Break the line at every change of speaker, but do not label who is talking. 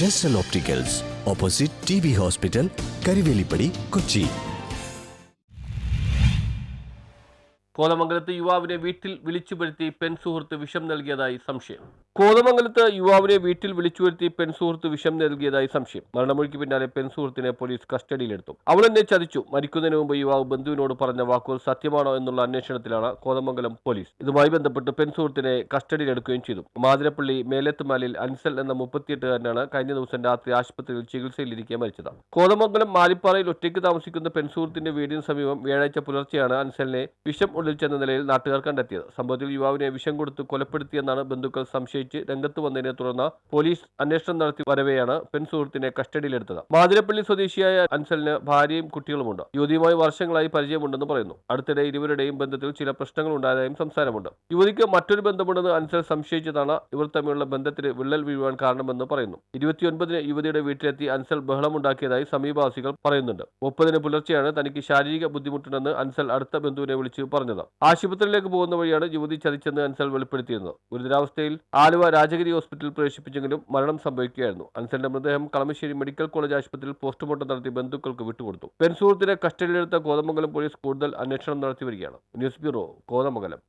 Jesal opticals opposite T B hospital Karivelippadi Kochi
കോതമംഗലത്ത് യുവാവിനെ വീട്ടിൽ വിളിച്ചു വരുത്തി പെൺ സുഹൃത്ത് വിഷം നൽകിയതായി സംശയം. കോതമംഗലത്ത് യുവാവിനെ വീട്ടിൽ വിളിച്ചു വരുത്തി പെൺ സുഹൃത്ത് വിഷം നൽകിയതായി സംശയം. മരണമൊഴിക്ക് പിന്നാലെ പെൺ സുഹൃത്തിനെ പോലീസ് കസ്റ്റഡിയിലെടുത്തു. അവൾ എന്നെ ചതിച്ചു. മരിക്കുന്നതിന് മുമ്പ് യുവാവ് ബന്ധുവിനോട് പറഞ്ഞ വാക്കുകൾ സത്യമാണോ എന്നുള്ള അന്വേഷണത്തിലാണ് കോതമംഗലം പോലീസ് ഇതുമായി ബന്ധപ്പെട്ട് പെൺ സുഹൃത്തിനെ കസ്റ്റഡിയിലെടുക്കുകയും ചെയ്തു. മാതിരപ്പള്ളി മേലത്തുമാലിൽ അൻസൽ എന്ന മുപ്പത്തിയെട്ടുകാരനാണ് കഴിഞ്ഞ ദിവസം രാത്രി ആശുപത്രിയിൽ ചികിത്സയിലിരിക്കെ മരിച്ചത്. കോതമംഗലം മാലിപ്പാറയിൽ ഒറ്റയ്ക്ക് താമസിക്കുന്ന പെൺ സുഹൃത്തിന്റെ വീടിന് സമീപം വ്യാഴാഴ്ച പുലർച്ചെയാണ് അൻസലിനെ വിഷം ഉള്ളിൽ ചെന്ന നിലയിൽ നാട്ടുകാർ കണ്ടെത്തിയത്. സംഭവത്തിൽ യുവാവിനെ വിഷം കൊടുത്ത് കൊലപ്പെടുത്തിയെന്നാണ് ബന്ധുക്കൾ സംശയിച്ച് രംഗത്ത് വന്നതിനെ തുടർന്ന് പോലീസ് അന്വേഷണം നടത്തി വരവെയാണ് പെൺ സുഹൃത്തിനെ കസ്റ്റഡിയിലെടുത്തത്. മാതിരപ്പള്ളി സ്വദേശിയായ അൻസലിന് ഭാര്യയും കുട്ടികളുമുണ്ട്. യുവതിയുമായി വർഷങ്ങളായി പരിചയമുണ്ടെന്ന് പറയുന്നു. അടുത്തിടെ ഇരുവരുടെയും ബന്ധത്തിൽ ചില പ്രശ്നങ്ങൾ ഉണ്ടായതായും സംസാരമുണ്ട്. യുവതിക്ക് മറ്റൊരു ബന്ധമുണ്ടെന്ന് അൻസൽ സംശയിച്ചതാണ്. ഇവർ തമ്മിലുള്ള ബന്ധത്തിന് വിള്ളൽ വീഴുവാൻ കാരണമെന്ന് പറയുന്നു. ഇരുപത്തിയൊൻപതിന് യുവതിയുടെ വീട്ടിലെത്തി അൻസൽ ബഹളമുണ്ടാക്കിയതായി സമീപവാസികൾ പറയുന്നുണ്ട്. മുപ്പതിന് പുലർച്ചെയാണ് തനിക്ക് ശാരീരിക ബുദ്ധിമുട്ടുണ്ടെന്ന് അൻസൽ അടുത്ത ബന്ധുവിനെ വിളിച്ച് പറഞ്ഞത് ആശുപത്രിയിലേക്ക് പോകുന്ന വഴിയാണ് യുവതി ചതിച്ചെന്ന് അൻസൽ വെളിപ്പെടുത്തിയിരുന്നത്. ഗുരുതരാവസ്ഥയിൽ ആലുവ രാജഗിരി ഹോസ്പിറ്റലിൽ പ്രവേശിപ്പിച്ചെങ്കിലും മരണം സംഭവിക്കുകയായിരുന്നു. അൻസലിന്റെ മൃതദേഹം കളമശ്ശേരി മെഡിക്കൽ കോളേജ് ആശുപത്രിയിൽ പോസ്റ്റ്മോർട്ടം നടത്തി ബന്ധുക്കൾക്ക് വിട്ടുകൊടുത്തു. പെൺസുഹൃത്തിനെ കസ്റ്റഡിയിലെടുത്ത കോതമംഗലം പോലീസ് കൂടുതൽ അന്വേഷണം നടത്തി വരികയാണ്. News bureau Kothamangalam.